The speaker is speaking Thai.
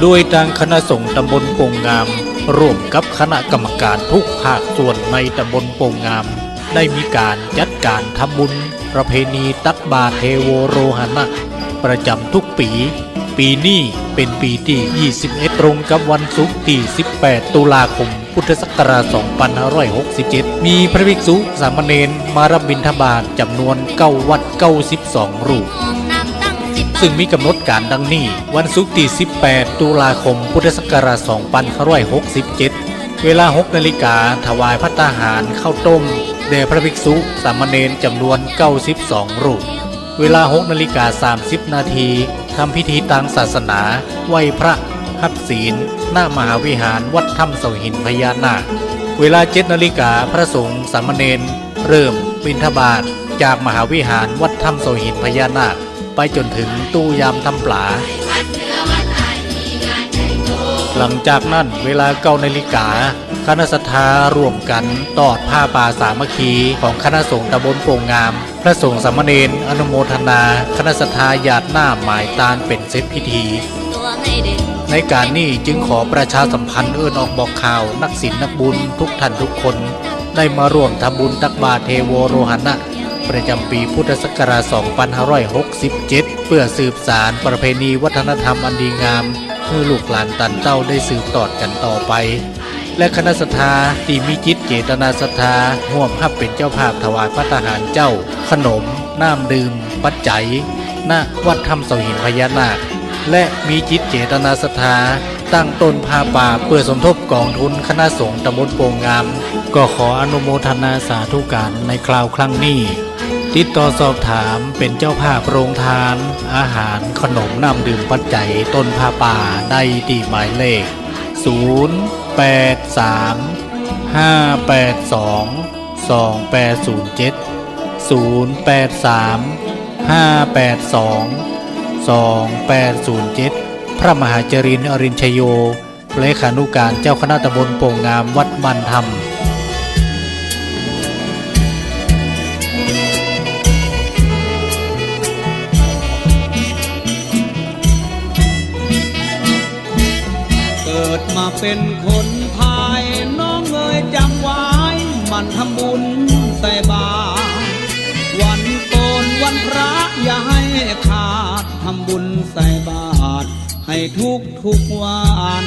โดยทางคณะสงฆ์ตำบลโป่งงาม ร่วมกับคณะกรรมการทุกภาคส่วนในตำบลโป่งงาม ได้มีการจัดการทำบุญ ประเพณีตักบาเทโวโรหณะ ประจำทุกปี ปีนี้เป็นปีที่ 21 ตรงกับวันศุกร์ที่ 18 ตุลาคม พุทธศักราช 2567 มีพระภิกษุสามเณรมารับบิณฑบาตจำนวน 9 วัด 92 รูป ซึ่งมีกำหนดการดังนี้ วันศุกร์ที่ 18 ตุลาคม พุทธศักราช2567 เวลา 6 นาฬิกาถวายพระตาหารข้าวต้มแด่พระภิกษุสามเณรจำนวน 92 รูป เวลา 6 นาฬิกา 30 นาทีทำพิธีทางศาสนาไหว้พระหับศีลหน้ามหาวิหารวัดถ้ำเสาหินพญานาค เวลา 7 นาฬิกาพระสงฆ์สามเณรเริ่มบิณฑบาตจากมหาวิหารวัดถ้ำเสาหินพญานาค ไปจนถึงตู้ยามทำปลา หลังจากนั้นเวลาเก้านาฬิกาคณะสัทธาร่วมกันตอดผ้าป่าสามัคคีของคณะสงฆ์ตำบลโป่งงาม พระสงฆ์สามเณรอนุโมทนา คณะสัทธาญาติหน้าหมายตาลเป็นเซตพิธี ในการนี้จึงขอประชาสัมพันธ์เอื้อนออกบอกข่าว นักศิลป์นักบุญทุกท่านทุกคน ได้มาร่วมทำบุญตักบาเทโวโรหณะ ประจำปีพุทธศักราช 2567 เพื่อสืบสารประเพณีวัฒนธรรมอันดีงามเพื่อลูกหลานตันเต้าได้สืบตอดกันต่อไป และคณะสัทธาที่มีจิตเจตนาศรัทธาห่วมภาพเป็นเจ้าภาพถวายพระทหารเจ้า ขนม น้ำดื่ม ปัจจัยณวัดถ้ำเสาหินพญานาค และมีจิตเจตนาศรัทธาตั้งต้นพาป่าเพื่อสมทบกองทุนคณะสงฆ์ตำบลโป่งงาม ก็ขออนุโมทนาสาธุการในคราวครั้งนี้ ติดต่อสอบถามเป็นเจ้าภาพโรงทาน อาหารขนมน้ำดื่มปัจจัยต้นผ้าป่าได้ที่หมายเลข 0 8 3 5 8 2 2 8 0 7 0 8 3 5 8 2 2807 พระมหาจรินอรินชโย เลขานุการเจ้าคณะตำบลโป่งงามวัดบันธรรม ดมาเป็นคนไทยน้องเอ๋ยจำไว้มันทำบุญใส่บาตรวันโกนวันพระอย่าให้ขาดทำบุญใส่บาตรให้ทุกทุกวัน